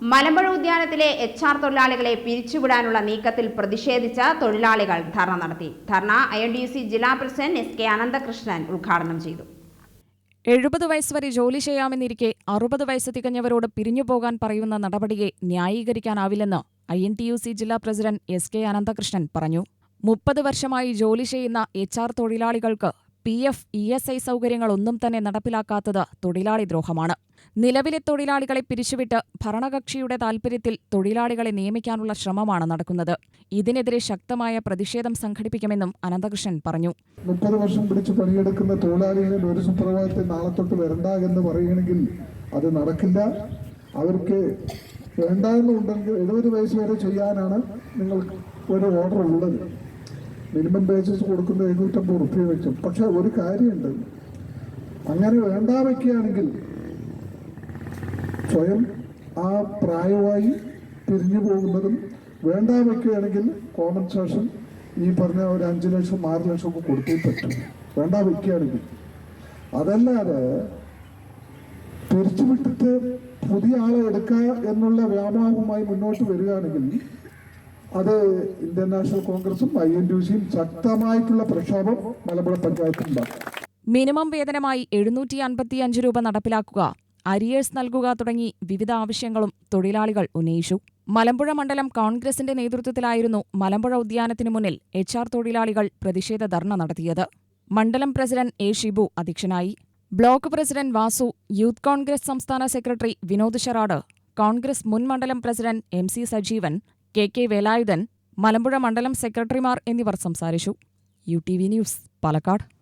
Malampuzha ഉദ്യാനത്തിലെ H R തൊഴിലാളികളെ പിരിച്ചുവിടാനുള്ള നീക്കത്തിൽ പ്രതിഷേധിച്ച തൊഴിലാളികൾ ധർണ നടത്തി. Dharna I N D C ജില്ലാ പ്രസിഡന്റ് എസ് കെ അനന്തകൃഷ്ണൻ ഉദ്ഘാടനം ചെയ്തു. എഴുപത് വയസ്സ് വരെ ജോലി ചെയ്യാമെന്നിരിക്കെ അറുപത് വയസ്സ് തികഞ്ഞവരോട് പിരിഞ്ഞു പോകാൻ പറയുന്ന നടപടിയെ ന്യായീകരിക്കാനാവില്ലെന്ന് I N T U C ജില്ലാ പ്രസിഡന്റ് എസ് കെ അനന്തകൃഷ്ണൻ പറഞ്ഞു. മുപ്പത് വർഷമായി ജോലി ചെയ്യുന്ന എച്ച് ആർ തൊഴിലാളികൾക്ക് P F E S I സൗകര്യങ്ങളൊന്നും തന്നെ നടപ്പിലാക്കാത്തത് തൊഴിലാളി ദ്രോഹമാണ്. നിലവിലെ തൊഴിലാളികളെ പിരിച്ചുവിട്ട് ഭരണകക്ഷിയുടെ താൽപര്യത്തിൽ തൊഴിലാളികളെ നിയമിക്കാനുള്ള ശ്രമമാണ് നടക്കുന്നത്. ഇതിനെതിരെ ശക്തമായ പ്രതിഷേധം സംഘടിപ്പിക്കുമെന്നും അനന്തകൃഷ്ണൻ പറഞ്ഞു. മുപ്പത് വർഷം പിടിച്ച് പണിയെടുക്കുന്ന തൊഴിലാളികളിൽ ഒരു സുപ്രഭാതത്തിൽ നാളെ തൊട്ട് വരണ്ട എന്ന് പറയുകയാണെങ്കിൽ അത് നടക്കില്ല. അവർക്ക് വേണ്ട എന്നുണ്ടെങ്കിൽ എഴുപത് വയസ്സ് വരെ ചെയ്യാനാണ് നിങ്ങൾ ഒരു ഓർഡർ ഉള്ളത്. മിനിമം ബേസിസ് കൊടുക്കുന്ന എഴുന്നൂറ്റമ്പത് റുപ്യ വെച്ചും. പക്ഷെ ഒരു കാര്യമുണ്ട്. അങ്ങനെ വേണ്ട വയ്ക്കുകയാണെങ്കിൽ സ്വയം ആ പ്രായമായി പിരിഞ്ഞു പോകുന്നതും വേണ്ട വയ്ക്കുകയാണെങ്കിൽ കോമ്പൻസേഷൻ ഈ പറഞ്ഞ ഒരു അഞ്ച് ലക്ഷം ആറ് ലക്ഷം ഒക്കെ കൊടുത്തേ പറ്റും. വേണ്ട വയ്ക്കുകയാണെങ്കിൽ അതല്ലാതെ പിരിച്ചുവിട്ടിട്ട് പുതിയ ആളെ എടുക്കുക എന്നുള്ള വ്യാപാരവുമായി മുന്നോട്ട് വരികയാണെങ്കിൽ അത് ഇന്ത്യൻ നാഷണൽ കോൺഗ്രസും ഐ എൻ ഡി സിയും ശക്തമായിട്ടുള്ള പ്രക്ഷോഭം മലമ്പുഴ പഞ്ചായത്തിലുണ്ടാകും മിനിമം വേതനമായി എഴുന്നൂറ്റി അൻപത്തിയഞ്ച് രൂപ നടപ്പിലാക്കുക. അരിയേഴ്സ് നൽകുക തുടങ്ങി വിവിധ ആവശ്യങ്ങളും തൊഴിലാളികൾ ഉന്നയിച്ചു. മലമ്പുഴ മണ്ഡലം കോൺഗ്രസിന്റെ നേതൃത്വത്തിലായിരുന്നു മലമ്പുഴ ഉദ്യാനത്തിനു മുന്നിൽ എച്ച് ആർ തൊഴിലാളികൾ പ്രതിഷേധ ധർണ നടത്തിയത്. മണ്ഡലം പ്രസിഡന്റ് എ ഷിബു അധ്യക്ഷനായി. Block president Vasu youth Congress സംസ്ഥാന സെക്രട്ടറി വിനോദ് ഷെറാഡ് കോൺഗ്രസ് മുൻ മണ്ഡലം president M C Sajeevan K K Velayudhan Malampuzha മണ്ഡലം സെക്രട്ടറിമാർ എന്നിവർ സംസാരിച്ചു. U T V news Palakkad.